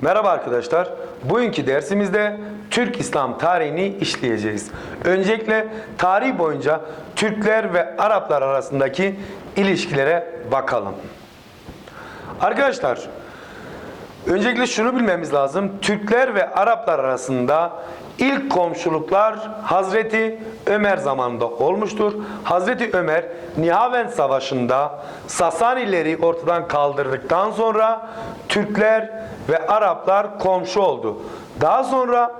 Merhaba arkadaşlar. Bugünkü dersimizde Türk İslam tarihini işleyeceğiz. Öncelikle tarih boyunca Türkler ve Araplar arasındaki ilişkilere bakalım. Arkadaşlar, öncelikle şunu bilmemiz lazım. Türkler ve Araplar arasında ilk komşuluklar Hazreti Ömer zamanında olmuştur. Hazreti Ömer Nihavend Savaşı'nda Sasanileri ortadan kaldırdıktan sonra Türkler ve Araplar komşu oldu. Daha sonra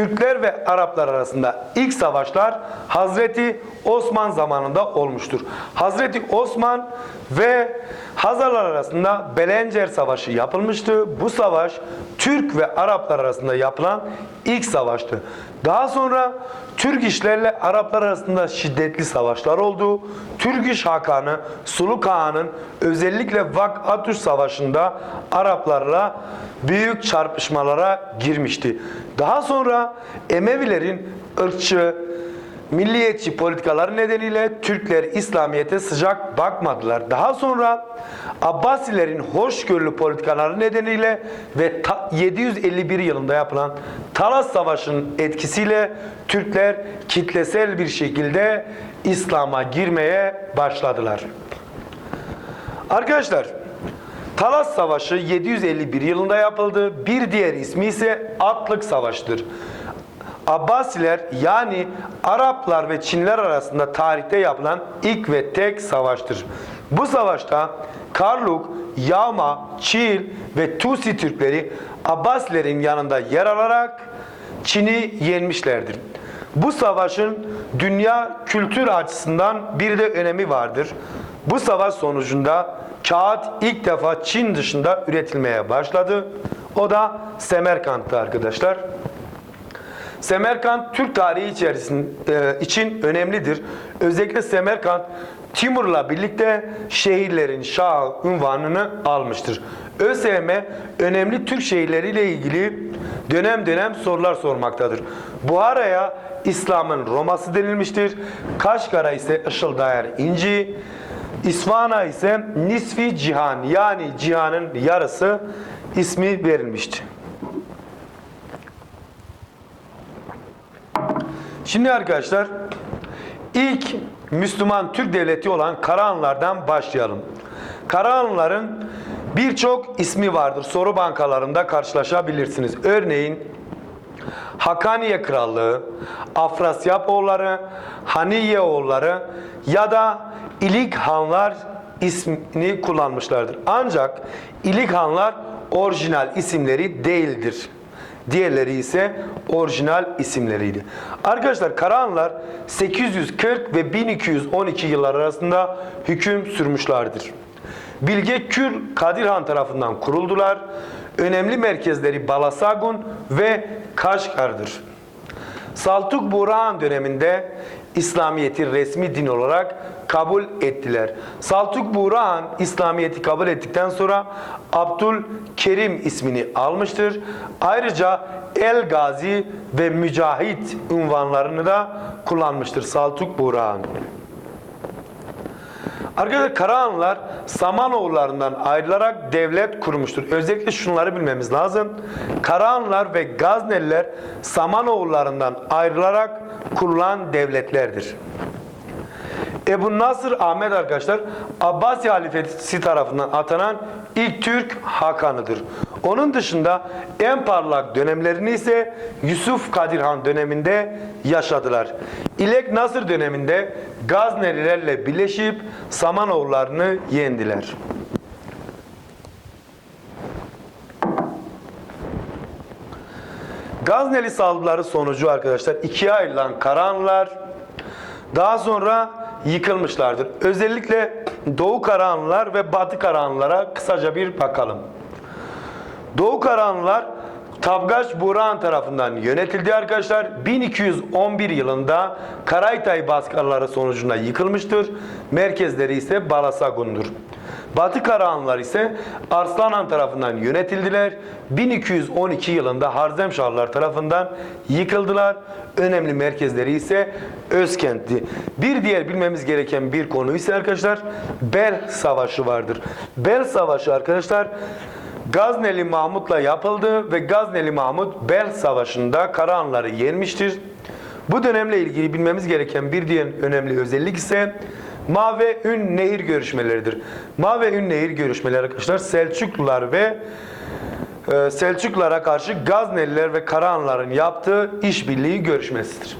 Türkler ve Araplar arasında ilk savaşlar Hazreti Osman zamanında olmuştur. Hazreti Osman ve Hazarlar arasında Belencer Savaşı yapılmıştı. Bu savaş Türk ve Araplar arasında yapılan ilk savaştı. Daha sonra Türk işlerle Araplar arasında şiddetli savaşlar oldu. Türk iş Hakanı Suluk Ağa'nın özellikle Vak Atuş Savaşı'nda Araplarla büyük çarpışmalara girmişti. Daha sonra Emevilerin ırkçı, milliyetçi politikaları nedeniyle Türkler İslamiyet'e sıcak bakmadılar. Daha sonra Abbasilerin hoşgörülü politikaları nedeniyle ve ta- 751 yılında yapılan Talas Savaşı'nın etkisiyle Türkler kitlesel bir şekilde İslam'a girmeye başladılar. Arkadaşlar Talas Savaşı 751 yılında yapıldı. Bir diğer ismi ise Atlık Savaşı'dır. Abbasiler yani Araplar ve Çinler arasında tarihte yapılan ilk ve tek savaştır. Bu savaşta Karluk, Yağma, Çil ve Tusi Türkleri Abbasilerin yanında yer alarak Çin'i yenmişlerdir. Bu savaşın dünya kültür açısından bir de önemi vardır. Bu savaş sonucunda kağıt ilk defa Çin dışında üretilmeye başladı. O da Semerkant'tı arkadaşlar. Semerkant Türk tarihi içerisinde e, için önemlidir. Özellikle Semerkant Timur'la birlikte şehirlerin şahı unvanını almıştır. ÖSYM önemli Türk şehirleriyle ilgili dönem dönem sorular sormaktadır. Buhara'ya İslam'ın Roma'sı denilmiştir. Kaşgar'a ise Işıldayar İnci, İsfahan'a ise Nisfi Cihan yani cihanın yarısı ismi verilmiştir. Şimdi arkadaşlar ilk Müslüman Türk devleti olan Karahanlılardan başlayalım. Karahanlıların birçok ismi vardır. Soru bankalarında karşılaşabilirsiniz. Örneğin Hakaniye Krallığı, Afrasyapoğulları, Haniyeoğulları ya da İlik Hanlar ismini kullanmışlardır. Ancak İlik Hanlar orijinal isimleri değildir. Diğerleri ise orijinal isimleriydi. Arkadaşlar Karahanlar 840 ve 1212 yıllar arasında hüküm sürmüşlerdir. Bilge Kür Kadir Han tarafından kuruldular. Önemli merkezleri Balasagun ve Kaşgar'dır. Saltuk Burhan döneminde İslamiyet'i resmi din olarak kabul ettiler. Saltuk Burhan İslamiyet'i kabul ettikten sonra Abdülkerim ismini almıştır. Ayrıca El Gazi ve Mücahit unvanlarını da kullanmıştır Saltuk Burhan. Arkadaşlar Karahanlılar Samanoğullarından ayrılarak devlet kurmuştur. Özellikle şunları bilmemiz lazım. Karahanlılar ve Gazneliler Samanoğullarından ayrılarak kurulan devletlerdir. Ebu Nasır Ahmet arkadaşlar Abbasi halifesi tarafından atanan ilk Türk Hakanıdır. Onun dışında en parlak dönemlerini ise Yusuf Kadir Han döneminde yaşadılar. İlek Nasır döneminde Gaznelilerle birleşip Samanoğullarını yendiler. Gazneli saldırıları sonucu arkadaşlar ikiye ayrılan Karahanlılar daha sonra yıkılmışlardır. Özellikle Doğu Karahanlılar ve Batı Karahanlılara kısaca bir bakalım. Doğu Karahanlılar Tavgaç Burhan tarafından yönetildi arkadaşlar. 1211 yılında Karaytay baskıları sonucunda yıkılmıştır. Merkezleri ise Balasagun'dur. Batı Karahanlılar ise Arslanhan tarafından yönetildiler. 1212 yılında Harzemşahlar tarafından yıkıldılar. Önemli merkezleri ise Özkent'ti. Bir diğer bilmemiz gereken bir konu ise arkadaşlar Bel Savaşı vardır. Bel Savaşı arkadaşlar Gazneli Mahmut'la yapıldı ve Gazneli Mahmut Bel Savaşı'nda Karahanları yenmiştir. Bu dönemle ilgili bilmemiz gereken bir diğer önemli özellik ise Ma Ün Nehir görüşmeleridir. Ma Ün Nehir görüşmeleri arkadaşlar Selçuklular ve e, Selçuklulara karşı Gazneliler ve Karahanların yaptığı işbirliği görüşmesidir.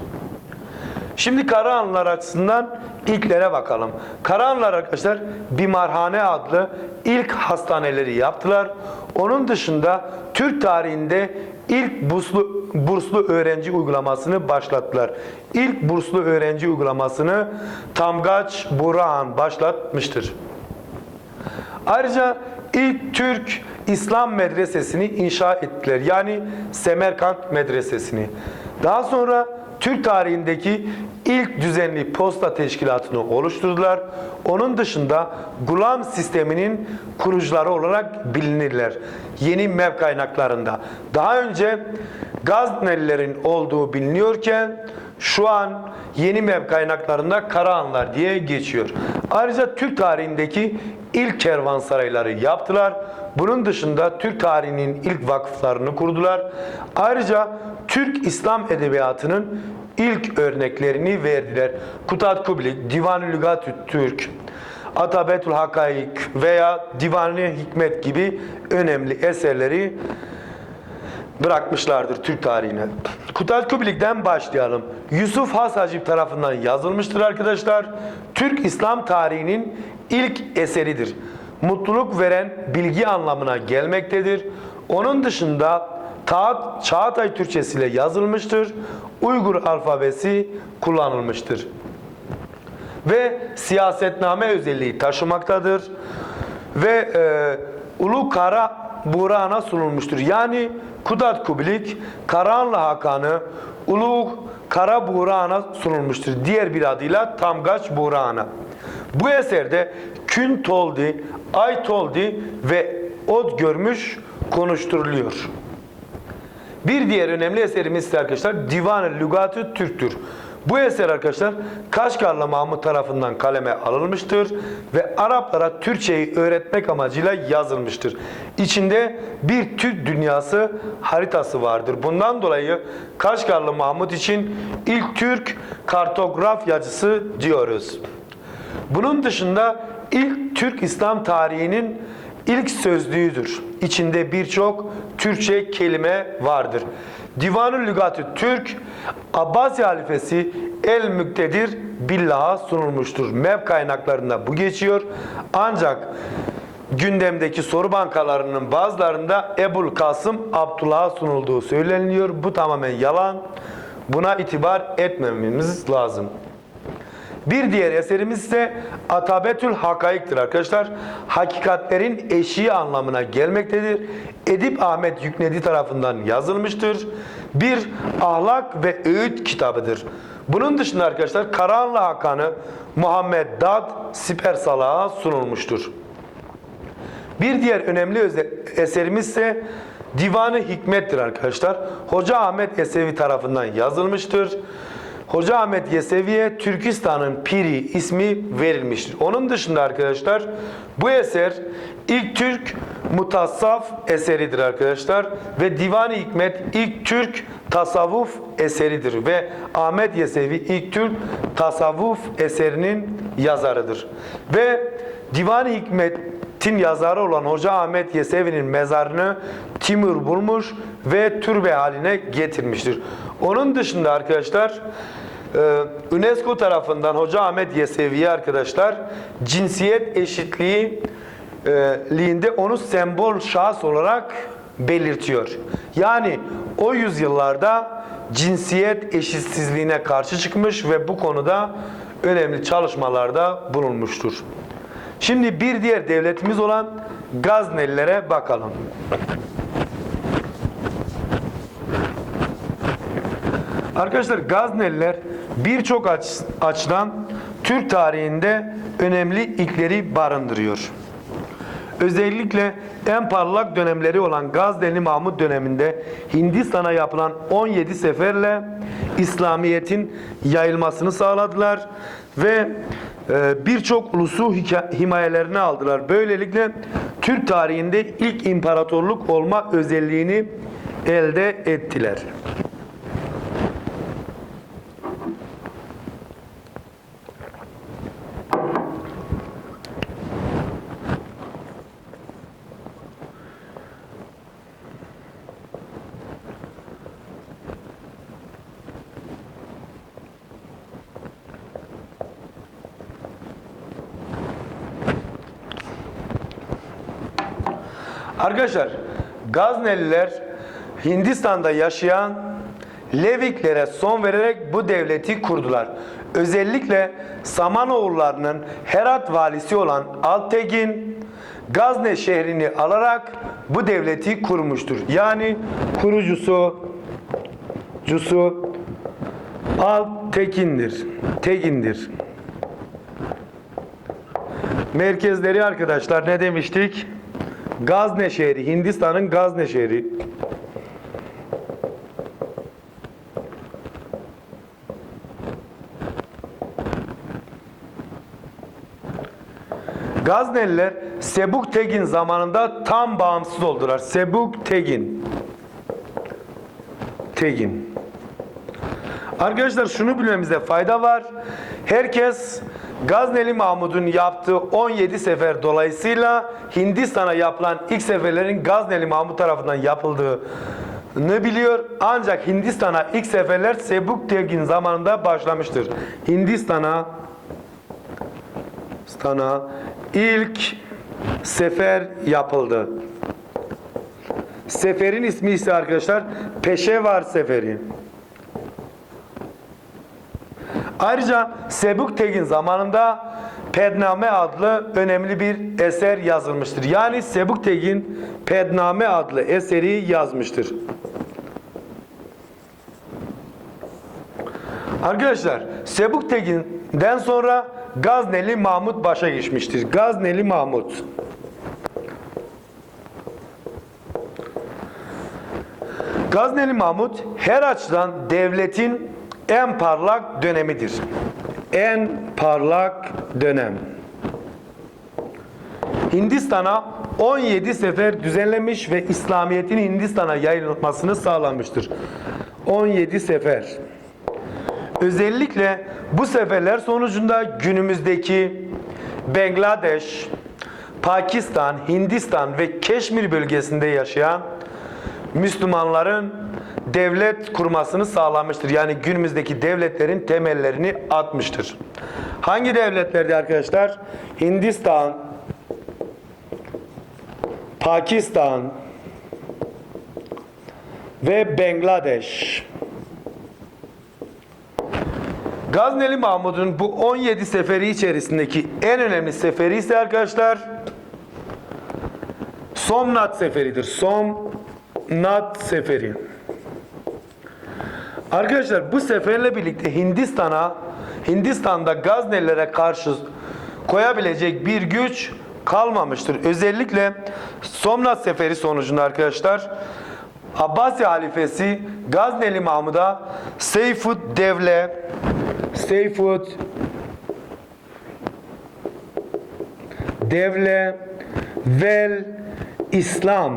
Şimdi Karahanlılar açısından ilklere bakalım. Karahanlılar arkadaşlar Bimarhane adlı ilk hastaneleri yaptılar. Onun dışında Türk tarihinde ilk burslu, burslu öğrenci uygulamasını başlattılar. İlk burslu öğrenci uygulamasını Tamgaç Burhan başlatmıştır. Ayrıca ilk Türk İslam medresesini inşa ettiler. Yani Semerkant medresesini. Daha sonra Türk tarihindeki ilk düzenli posta teşkilatını oluşturdular. Onun dışında Gulam sisteminin kurucuları olarak bilinirler. Yeni mev kaynaklarında. Daha önce Gaznelilerin olduğu biliniyorken şu an yeni mev kaynaklarında Karahanlar diye geçiyor. Ayrıca Türk tarihindeki ilk kervansarayları yaptılar. Bunun dışında Türk tarihinin ilk vakıflarını kurdular. Ayrıca Türk İslam edebiyatının ilk örneklerini verdiler. Kutat Kublik, Divan-ı Lügat-ı Türk, Atabetül Hakaik veya Divan-ı Hikmet gibi önemli eserleri bırakmışlardır Türk tarihine. Kutat Kublik'ten başlayalım. Yusuf Has Hacip tarafından yazılmıştır arkadaşlar. Türk İslam tarihinin ilk eseridir. Mutluluk veren bilgi anlamına gelmektedir. Onun dışında Ta Çağatay Türkçesiyle yazılmıştır. Uygur alfabesi kullanılmıştır. Ve siyasetname özelliği taşımaktadır. Ve e, Ulu Kara Buran'a sunulmuştur. Yani Kudat Kublik, Karahanlı Hakan'ı Ulu Kara Buran'a sunulmuştur. Diğer bir adıyla Tamgaç Buran'a. Bu eserde Kün Toldi, Ay Toldi ve Od görmüş konuşturuluyor. Bir diğer önemli eserimiz ise arkadaşlar Divan-ı Lügat-ı Türk'tür. Bu eser arkadaşlar Kaşgarlı Mahmut tarafından kaleme alınmıştır ve Araplara Türkçeyi öğretmek amacıyla yazılmıştır. İçinde bir Türk dünyası haritası vardır. Bundan dolayı Kaşgarlı Mahmut için ilk Türk kartografyacısı diyoruz. Bunun dışında ilk Türk İslam tarihinin ilk sözlüğüdür. İçinde birçok Türkçe kelime vardır. Divan-ı Lügat-ı Türk, Abbasi halifesi El Müktedir Billah'a sunulmuştur. Mev kaynaklarında bu geçiyor. Ancak gündemdeki soru bankalarının bazılarında Ebul Kasım Abdullah'a sunulduğu söyleniyor. Bu tamamen yalan. Buna itibar etmememiz lazım. Bir diğer eserimiz ise Atabetül Hakaik'tir arkadaşlar. Hakikatlerin eşiği anlamına gelmektedir. Edip Ahmet Yüknedi tarafından yazılmıştır. Bir ahlak ve öğüt kitabıdır. Bunun dışında arkadaşlar Karahanlı Hakan'ı Muhammed Dad Siper Salah'a sunulmuştur. Bir diğer önemli eserimiz ise Divanı Hikmet'tir arkadaşlar. Hoca Ahmet Yesevi tarafından yazılmıştır. Hoca Ahmet Yesevi'ye Türkistan'ın piri ismi verilmiştir. Onun dışında arkadaşlar bu eser ilk Türk mutassaf eseridir arkadaşlar ve Divan-ı Hikmet ilk Türk tasavvuf eseridir ve Ahmet Yesevi ilk Türk tasavvuf eserinin yazarıdır. Ve Divan-ı Hikmet'in yazarı olan Hoca Ahmet Yesevi'nin mezarını Timur bulmuş ve türbe haline getirmiştir. Onun dışında arkadaşlar e, UNESCO tarafından Hoca Ahmet Yesevi'ye arkadaşlar cinsiyet eşitliği e, liğinde onu sembol şahıs olarak belirtiyor. Yani o yüzyıllarda cinsiyet eşitsizliğine karşı çıkmış ve bu konuda önemli çalışmalarda bulunmuştur. Şimdi bir diğer devletimiz olan Gaznelilere bakalım. Arkadaşlar Gazneliler birçok aç- açıdan Türk tarihinde önemli ilkleri barındırıyor. Özellikle en parlak dönemleri olan Gazneli Mahmut döneminde Hindistan'a yapılan 17 seferle İslamiyet'in yayılmasını sağladılar ve e, birçok ulusu himayelerine aldılar. Böylelikle Türk tarihinde ilk imparatorluk olma özelliğini elde ettiler. Arkadaşlar Gazneliler Hindistan'da yaşayan Leviklere son vererek bu devleti kurdular. Özellikle Samanoğullarının Herat valisi olan Altegin Gazne şehrini alarak bu devleti kurmuştur. Yani kurucusu cusu Altekin'dir. Tegin'dir. Merkezleri arkadaşlar ne demiştik? Gazne şehri, Hindistan'ın Gazne şehri. Gazneliler Sebuk Tegin zamanında tam bağımsız oldular. Sebuk Tegin. Tegin. Arkadaşlar şunu bilmemizde fayda var. Herkes Gazneli Mahmud'un yaptığı 17 sefer dolayısıyla Hindistan'a yapılan ilk seferlerin Gazneli Mahmud tarafından yapıldığını biliyor. Ancak Hindistan'a ilk seferler Sebuk Tegin zamanında başlamıştır. Hindistan'a Hindistan'a ilk sefer yapıldı. Seferin ismi ise arkadaşlar Peşevar Seferi. Ayrıca Sebuk Tegin zamanında Pedname adlı önemli bir eser yazılmıştır. Yani Sebuk Tegin Pedname adlı eseri yazmıştır. Arkadaşlar Sebuk Tegin'den sonra Gazneli Mahmut başa geçmiştir. Gazneli Mahmut. Gazneli Mahmut her açıdan devletin en parlak dönemidir. En parlak dönem. Hindistan'a 17 sefer düzenlemiş ve İslamiyet'in Hindistan'a yayılmasını sağlamıştır. 17 sefer. Özellikle bu seferler sonucunda günümüzdeki Bangladeş, Pakistan, Hindistan ve Keşmir bölgesinde yaşayan Müslümanların devlet kurmasını sağlamıştır. Yani günümüzdeki devletlerin temellerini atmıştır. Hangi devletlerdi arkadaşlar? Hindistan, Pakistan ve Bangladeş. Gazneli Mahmud'un bu 17 seferi içerisindeki en önemli seferi ise arkadaşlar Somnat seferidir. Somnat seferi. Arkadaşlar bu seferle birlikte Hindistan'a Hindistan'da Gaznelilere karşı koyabilecek bir güç kalmamıştır. Özellikle Somnat seferi sonucunda arkadaşlar Abbasi halifesi Gazneli Mahmud'a Seyfud Devle Seyfud Devle Vel İslam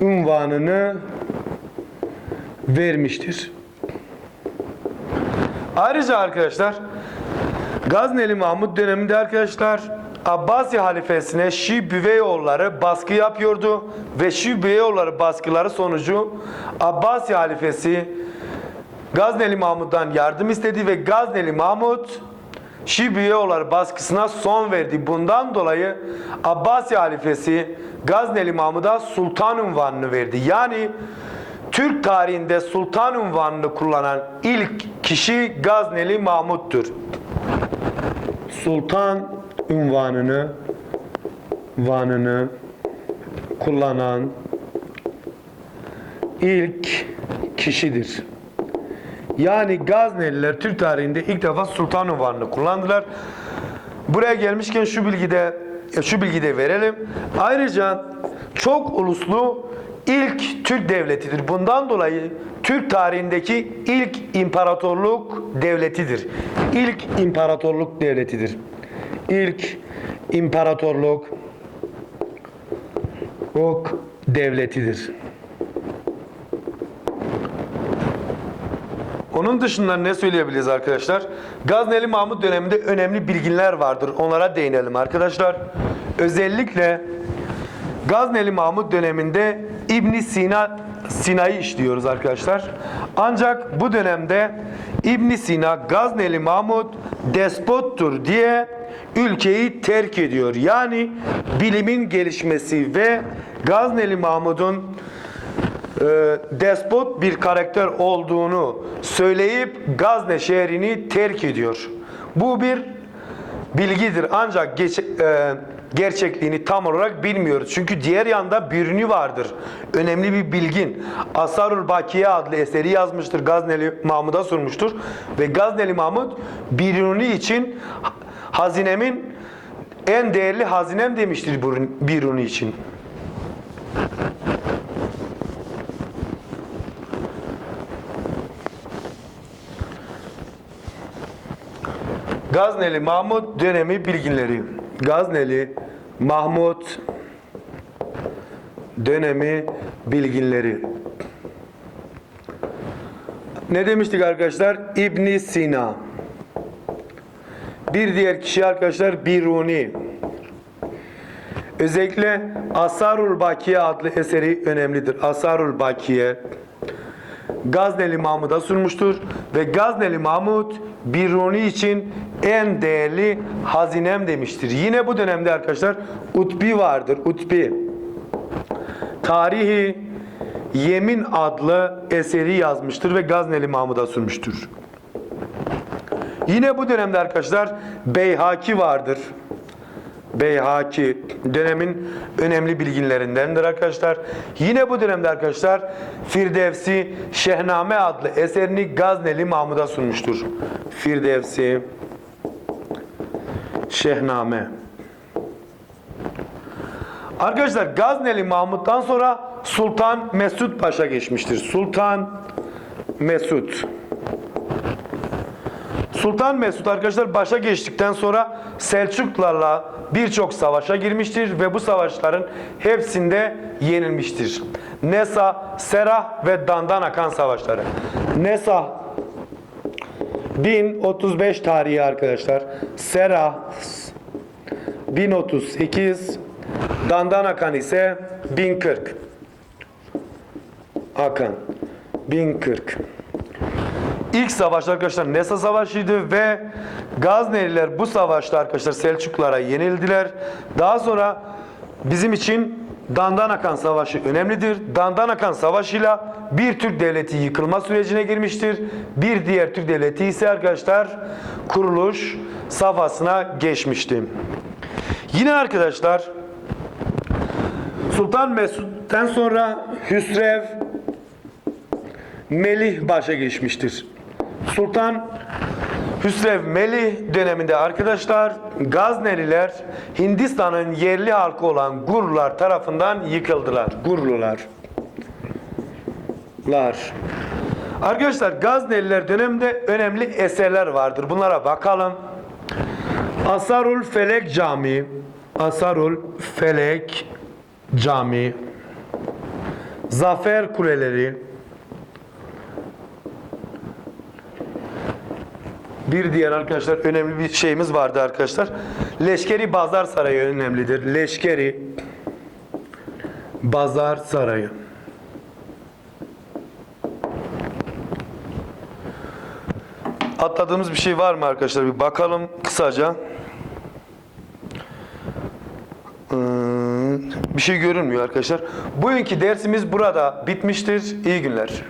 unvanını vermiştir. Ayrıca arkadaşlar Gazneli Mahmud döneminde arkadaşlar Abbasi halifesine Şii baskı yapıyordu ve Şii Büveyoğulları baskıları sonucu Abbasi halifesi Gazneli Mahmud'dan yardım istedi ve Gazneli Mahmud Şii Büveyoğulları baskısına son verdi. Bundan dolayı Abbasi halifesi Gazneli Mahmud'a sultan unvanını verdi. Yani Türk tarihinde sultan unvanını kullanan ilk kişi Gazneli Mahmud'dur. Sultan unvanını vanını kullanan ilk kişidir. Yani Gazneliler Türk tarihinde ilk defa sultan unvanını kullandılar. Buraya gelmişken şu bilgide şu bilgi de verelim. Ayrıca çok uluslu ilk Türk devletidir. Bundan dolayı Türk tarihindeki ilk imparatorluk devletidir. İlk imparatorluk devletidir. İlk imparatorluk Ok devletidir. Onun dışında ne söyleyebiliriz arkadaşlar? Gazneli Mahmut döneminde önemli bilginler vardır. Onlara değinelim arkadaşlar. Özellikle Gazneli Mahmut döneminde İbn Sina Sina'yı işliyoruz arkadaşlar. Ancak bu dönemde İbn Sina Gazneli Mahmut despottur diye ülkeyi terk ediyor. Yani bilimin gelişmesi ve Gazneli Mahmud'un e, despot bir karakter olduğunu söyleyip Gazne şehrini terk ediyor. Bu bir bilgidir ancak geç- e, gerçekliğini tam olarak bilmiyoruz. Çünkü diğer yanda Biruni vardır. Önemli bir bilgin. Asarul Bakiye adlı eseri yazmıştır. Gazneli Mahmud'a sunmuştur. Ve Gazneli Mahmud Biruni için hazinemin en değerli hazinem demiştir Biruni için. Gazneli Mahmut dönemi bilginleri. Gazneli Mahmut dönemi bilginleri. Ne demiştik arkadaşlar? İbn Sina. Bir diğer kişi arkadaşlar Biruni. Özellikle Asarul Bakiye adlı eseri önemlidir. Asarul Bakiye. Gazneli Mahmud'a sunmuştur ve Gazneli Mahmud Biruni için en değerli hazinem demiştir. Yine bu dönemde arkadaşlar Utbi vardır. Utbi. Tarihi Yemin adlı eseri yazmıştır ve Gazneli Mahmud'a sunmuştur. Yine bu dönemde arkadaşlar Beyhaki vardır. Beyhaki dönemin önemli bilginlerindendir arkadaşlar. Yine bu dönemde arkadaşlar Firdevsi Şehname adlı eserini Gazneli Mahmud'a sunmuştur. Firdevsi Şehname. Arkadaşlar Gazneli Mahmud'dan sonra Sultan Mesud Paşa geçmiştir. Sultan Mesud. Sultan Mesud arkadaşlar başa geçtikten sonra Selçuklularla birçok savaşa girmiştir ve bu savaşların hepsinde yenilmiştir. Nesa, Serah ve Dandan akan savaşları. Nesa 1035 tarihi arkadaşlar. Serah 1038 Dandan akan ise 1040 Akan 1040 İlk savaş arkadaşlar Nesa Savaşı'ydı ve Gazneliler bu savaşta arkadaşlar Selçuklulara yenildiler. Daha sonra bizim için Dandanakan Savaşı önemlidir. Dandanakan Savaşı'yla bir Türk devleti yıkılma sürecine girmiştir. Bir diğer Türk devleti ise arkadaşlar kuruluş safhasına geçmişti. Yine arkadaşlar Sultan Mesud'dan sonra Hüsrev Melih başa geçmiştir. Sultan Hüsrev Melih döneminde arkadaşlar Gazneliler Hindistan'ın yerli halkı olan Gurlular tarafından yıkıldılar. Gurlular. Lar. Arkadaşlar Gazneliler döneminde önemli eserler vardır. Bunlara bakalım. Asarul Felek Camii. Asarul Felek Camii. Zafer Kuleleri. Bir diğer arkadaşlar önemli bir şeyimiz vardı arkadaşlar. Leşkeri Bazar Sarayı önemlidir. Leşkeri Bazar Sarayı. Atladığımız bir şey var mı arkadaşlar? Bir bakalım kısaca. Bir şey görünmüyor arkadaşlar. Bugünkü dersimiz burada bitmiştir. İyi günler.